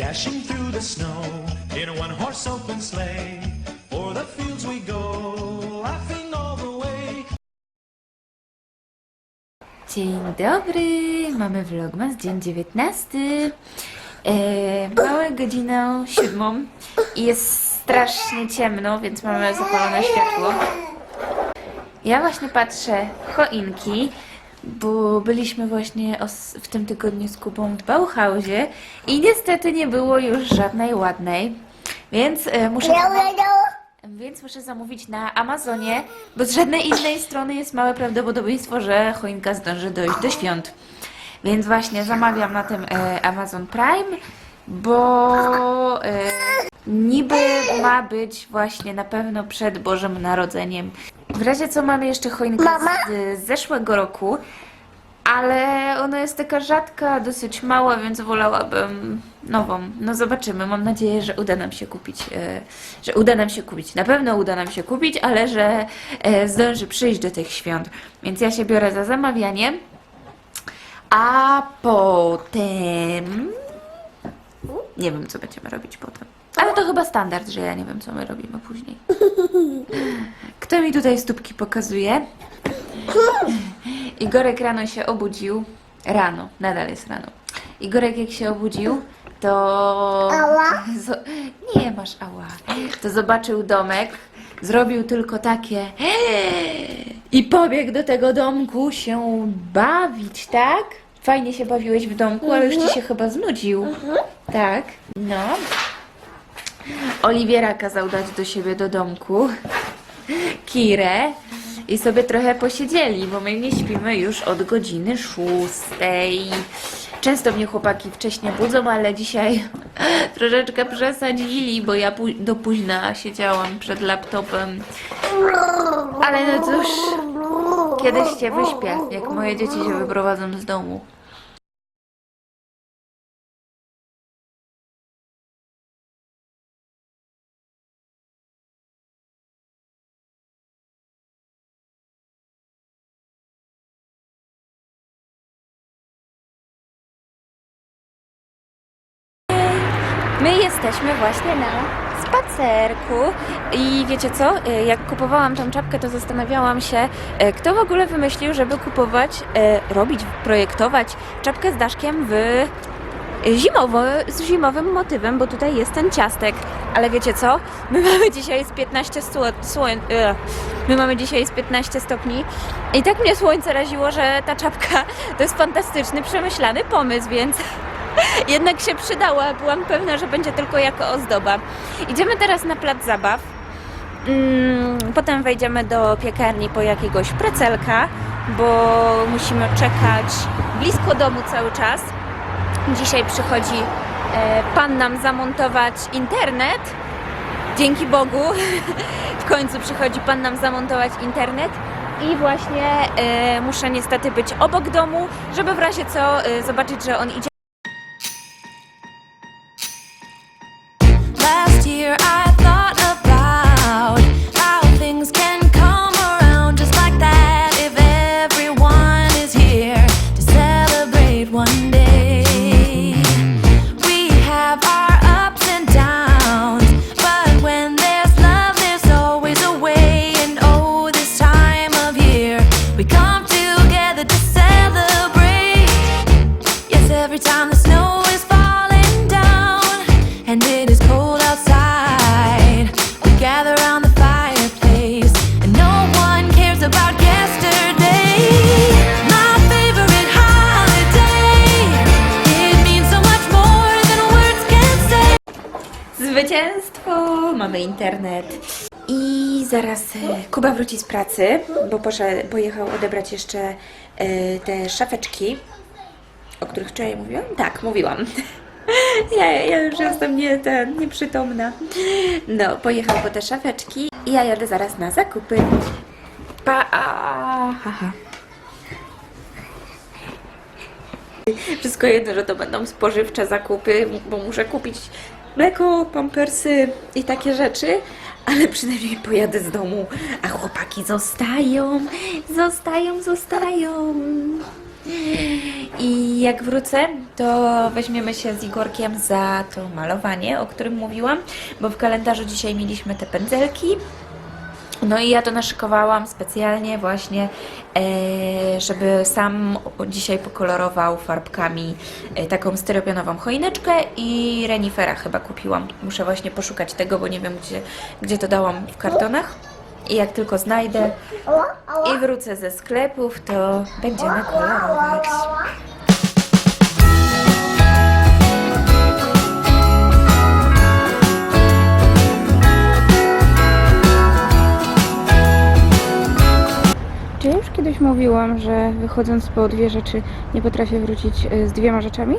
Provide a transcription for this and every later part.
Dashing through the snow in a one horse open sleigh. O'er the fields we go, laughing all the way. Dzień dobry, mamy vlogmas, dzień 19. E, mamy godzinę siódmą i jest strasznie ciemno, więc mamy zapalone światło. Ja właśnie patrzę choinki, bo byliśmy właśnie w tym tygodniu z Kubą w Bauhausie i niestety nie było już żadnej ładnej, więc e, muszę... Więc muszę zamówić na Amazonie, bo z żadnej innej strony jest małe prawdopodobieństwo, że choinka zdąży dojść do świąt. Więc właśnie zamawiam na tym e, Amazon Prime, bo e, niby ma być właśnie na pewno przed Bożym Narodzeniem. W razie co mamy jeszcze choinkę z, z zeszłego roku, ale ona jest taka rzadka, dosyć mała, więc wolałabym nową. No zobaczymy. Mam nadzieję, że uda nam się kupić. E, że uda nam się kupić. Na pewno uda nam się kupić, ale że e, zdąży przyjść do tych świąt. Więc ja się biorę za zamawianie. A potem. Nie wiem, co będziemy robić potem. Ale to chyba standard, że ja nie wiem, co my robimy później. Kto mi tutaj stópki pokazuje? Igorek rano się obudził. Rano, nadal jest rano. Igorek jak się obudził, to. Ała? Zo- Nie masz ała. To zobaczył domek, zrobił tylko takie. I pobiegł do tego domku się bawić, tak? Fajnie się bawiłeś w domku, ale już ci się chyba znudził. Tak, no. Oliwiera kazał dać do siebie do domku. Kirę i sobie trochę posiedzieli, bo my nie śpimy już od godziny szóstej. Często mnie chłopaki wcześniej budzą, ale dzisiaj troszeczkę przesadzili, bo ja do późna siedziałam przed laptopem. Ale no cóż, kiedyś cię wyśpię, jak moje dzieci się wyprowadzą z domu. My jesteśmy właśnie na spacerku i wiecie co, E, jak kupowałam tą czapkę, to zastanawiałam się, e, kto w ogóle wymyślił, żeby kupować, e, robić, projektować czapkę z daszkiem w zimowo, z zimowym motywem, bo tutaj jest ten ciastek. Ale wiecie co? My mamy dzisiaj z 15 sło- słoń... My mamy dzisiaj z 15 stopni i tak mnie słońce raziło, że ta czapka to jest fantastyczny, przemyślany pomysł, więc jednak się przydała. Byłam pewna, że będzie tylko jako ozdoba. Idziemy teraz na plac zabaw. Mm, Potem wejdziemy do piekarni po jakiegoś precelka, bo musimy czekać blisko domu cały czas. Dzisiaj przychodzi e, pan nam zamontować internet. Dzięki Bogu w końcu przychodzi pan nam zamontować internet. I właśnie e, muszę niestety być obok domu, żeby w razie co e, zobaczyć, że on idzie your eyes. Zwycięstwo! Mamy internet. I zaraz e, Kuba wróci z pracy, bo poszedł, pojechał odebrać jeszcze e, te szafeczki, o których wczoraj mówiłam? Tak, mówiłam. Ja, ja już jestem nie, ten, nieprzytomna. No, pojechał po te szafeczki i ja jadę zaraz na zakupy. Pa! Haha. Wszystko jedno, że to będą spożywcze zakupy, bo muszę kupić mleko, pampersy i takie rzeczy, ale przynajmniej pojadę z domu, a chłopaki zostają, zostają, zostają. I jak wrócę, to weźmiemy się z Igorkiem za to malowanie, o którym mówiłam, bo w kalendarzu dzisiaj mieliśmy te pędzelki. No i ja to naszykowałam specjalnie właśnie, e, żeby sam dzisiaj pokolorował farbkami e, taką styropianową choineczkę i renifera chyba kupiłam. Muszę właśnie poszukać tego, bo nie wiem gdzie, gdzie to dałam w kartonach. I jak tylko znajdę i wrócę ze sklepów, to będziemy kolorować. Mówiłam, że wychodząc po dwie rzeczy nie potrafię wrócić y, z dwiema rzeczami?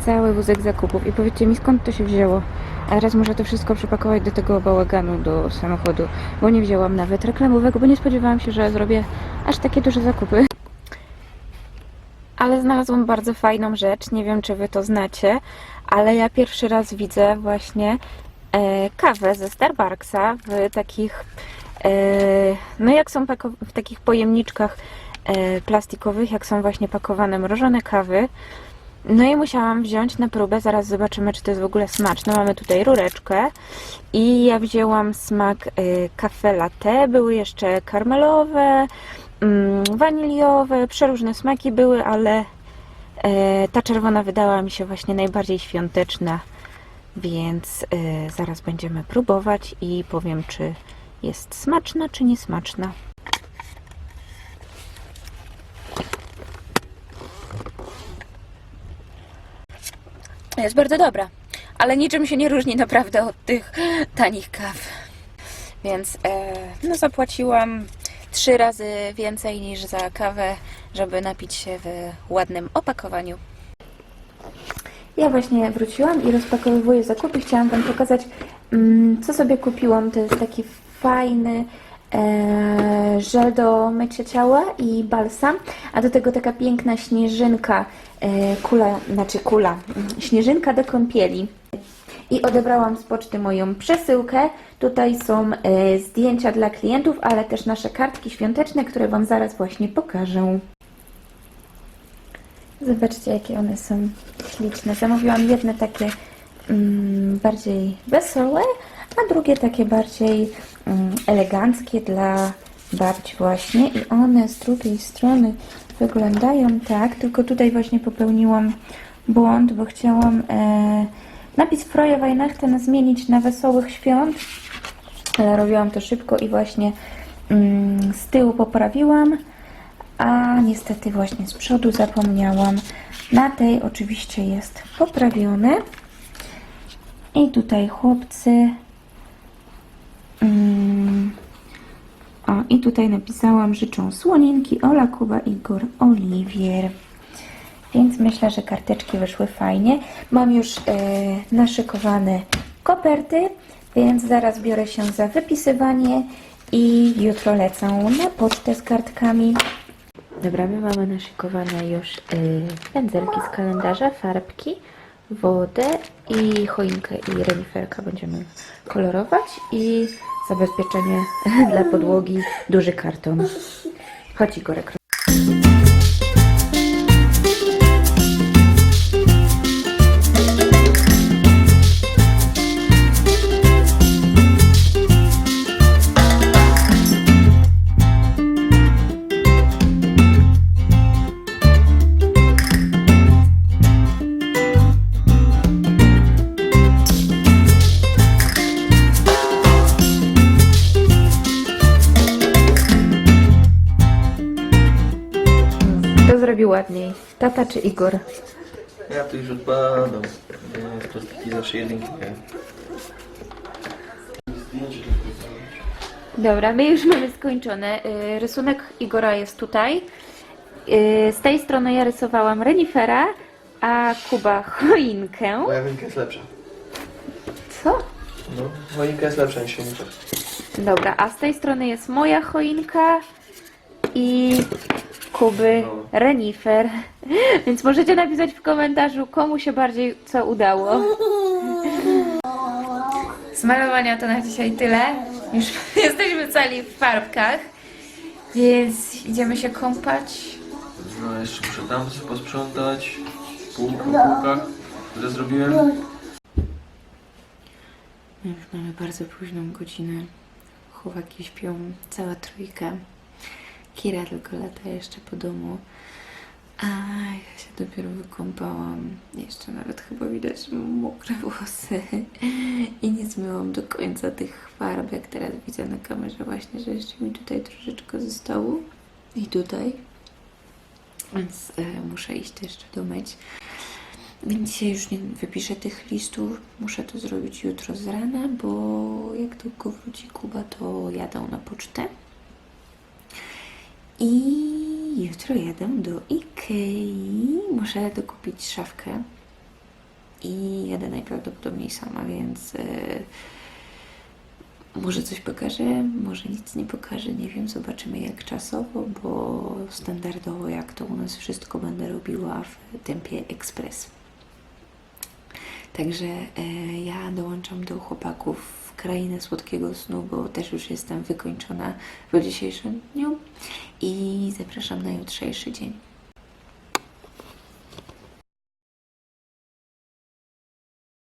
Cały wózek zakupów. I powiedzcie mi, skąd to się wzięło? A teraz muszę to wszystko przepakować do tego bałaganu, do samochodu, bo nie wzięłam nawet reklamowego, bo nie spodziewałam się, że zrobię aż takie duże zakupy. Ale znalazłam bardzo fajną rzecz, nie wiem czy wy to znacie, ale ja pierwszy raz widzę właśnie e, kawę ze Starbucksa w takich E, No jak są w takich pojemniczkach e, plastikowych, jak są właśnie pakowane mrożone kawy. No i musiałam wziąć na próbę, zaraz zobaczymy, czy to jest w ogóle smaczne. Mamy tutaj rureczkę i ja wzięłam smak e, kafe latte, były jeszcze karmelowe, mm, waniliowe, przeróżne smaki były, ale e, ta czerwona wydała mi się właśnie najbardziej świąteczna, więc e, zaraz będziemy próbować i powiem, czy jest smaczna czy niesmaczna. Jest bardzo dobra, ale niczym się nie różni naprawdę od tych tanich kaw. Więc e, no zapłaciłam trzy razy więcej niż za kawę, żeby napić się w ładnym opakowaniu. Ja właśnie wróciłam i rozpakowuję zakupy. Chciałam Wam pokazać, mm, co sobie kupiłam. To jest taki fajny e, żel do mycia ciała i balsam, a do tego taka piękna śnieżynka, e, kula, znaczy kula, śnieżynka do kąpieli. I odebrałam z poczty moją przesyłkę. Tutaj są e, zdjęcia dla klientów, ale też nasze kartki świąteczne, które Wam zaraz właśnie pokażę. Zobaczcie, jakie one są śliczne. Zamówiłam jedne takie mm, bardziej wesołe, a drugie takie bardziej mm, eleganckie dla babci właśnie. I one z drugiej strony wyglądają tak, tylko tutaj właśnie popełniłam błąd, bo chciałam e, napis Freie Weihnachten zmienić na Wesołych Świąt, ale robiłam to szybko i właśnie mm, z tyłu poprawiłam a niestety właśnie z przodu zapomniałam. Na tej oczywiście jest poprawione. I tutaj chłopcy. Mm, o, i tutaj napisałam życzą słoninki Ola, Kuba, Igor, Oliwier. Więc myślę, że karteczki wyszły fajnie. Mam już e, naszykowane koperty, więc zaraz biorę się za wypisywanie i jutro lecę na pocztę z kartkami. Dobra, my mamy naszykowane już y, pędzelki z kalendarza, farbki, wodę i choinkę i reniferka będziemy kolorować i zabezpieczenie dla podłogi, duży karton. Chodź Igorek. Zrobił ładniej? Tata czy Igor? Ja tu już odpadam. Nie, plastiki zawsze jedynki. Dobra, my już mamy skończone. Y, Rysunek Igora jest tutaj. Y, Z tej strony ja rysowałam renifera, a Kuba choinkę. Moja choinka jest lepsza. Co? No, choinka jest lepsza niż choinka. Dobra, a z tej strony jest moja choinka i Kuby renifer. Więc możecie napisać w komentarzu, komu się bardziej co udało. Z malowania to na dzisiaj tyle. Już jesteśmy cali w farbkach, więc idziemy się kąpać No jeszcze muszę tam coś posprzątać. Pół, po półkach, które zrobiłem. My już mamy bardzo późną godzinę. Chłopaki śpią, cała trójka. Kira tylko lata jeszcze po domu. A ja się dopiero wykąpałam. Jeszcze nawet chyba widać mokre włosy. I nie zmyłam do końca tych farb, jak teraz widzę na kamerze właśnie, że jeszcze mi tutaj troszeczkę zostało. I tutaj. Więc e, muszę iść jeszcze domyć. Więc dzisiaj już nie wypiszę tych listów. Muszę to zrobić jutro z rana, bo jak tylko wróci Kuba, to jadę na pocztę. I jutro jadę do Ikei. Muszę dokupić szafkę. I jadę najprawdopodobniej sama, więc e, może coś pokażę, może nic nie pokażę, nie wiem, zobaczymy jak czasowo, bo standardowo jak to u nas wszystko będę robiła w tempie ekspres. Także e, ja dołączam do chłopaków krainę słodkiego snu, bo też już jestem wykończona w dzisiejszym dniu i zapraszam na jutrzejszy dzień.